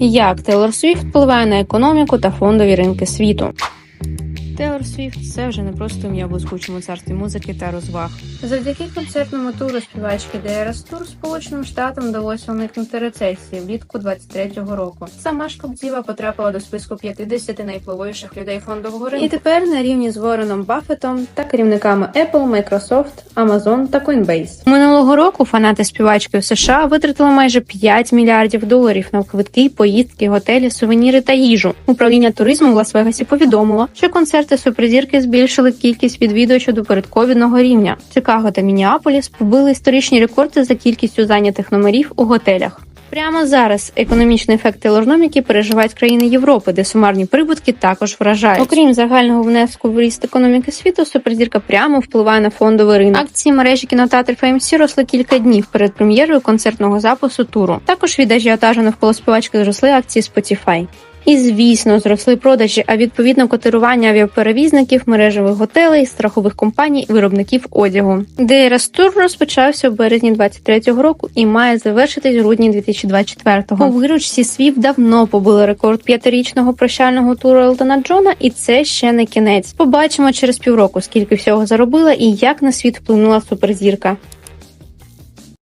Як Тейлор Свіфт впливає на економіку та фондові ринки світу? Тейлор Свіфт це вже не просто ім'я в блискучому царстві музики та розваг. Завдяки концертному туру співачки Дейрас Тур Сполученим Штатам вдалося уникнути рецесії влітку 23-го року. Сама ж Кобдіва потрапила до списку 50 найвпливовіших людей фондового ринку. І тепер на рівні з Вореном Баффетом та керівниками Apple, Microsoft, Amazon та Coinbase. Минулого року фанати співачки у США витратили майже 5 мільярдів доларів на квитки, поїздки, готелі, сувеніри та їжу. Управління туризму в Лас-Вегасі повідомило, що концерти суперзірки збільшили кількість відвідувачів до передковідного рівня. Чикаго та Мініаполіс побили історичні рекорди за кількістю зайнятих номерів у готелях. Прямо зараз економічний ефект телорноміки переживають країни Європи, де сумарні прибутки також вражають. Окрім загального внеску в ріст економіки світу, суперзірка прямо впливає на фондовий ринок. Акції мережі кінотеатрів AMC росли кілька днів перед прем'єрою концертного запису туру. Також від ажіотажу навколо співачки зросли акції Spotify. І звісно, зросли продажі, а відповідно котирування авіаперевізників, мережевих готелей, страхових компаній, виробників одягу. Дейрас тур розпочався в березні 23-го року і має завершитись в грудні 2024-го. У виручці Свіфт давно побили рекорд п'ятирічного прощального туру Елтона Джона, і це ще не кінець. Побачимо через півроку, скільки всього заробила і як на світ вплинула суперзірка.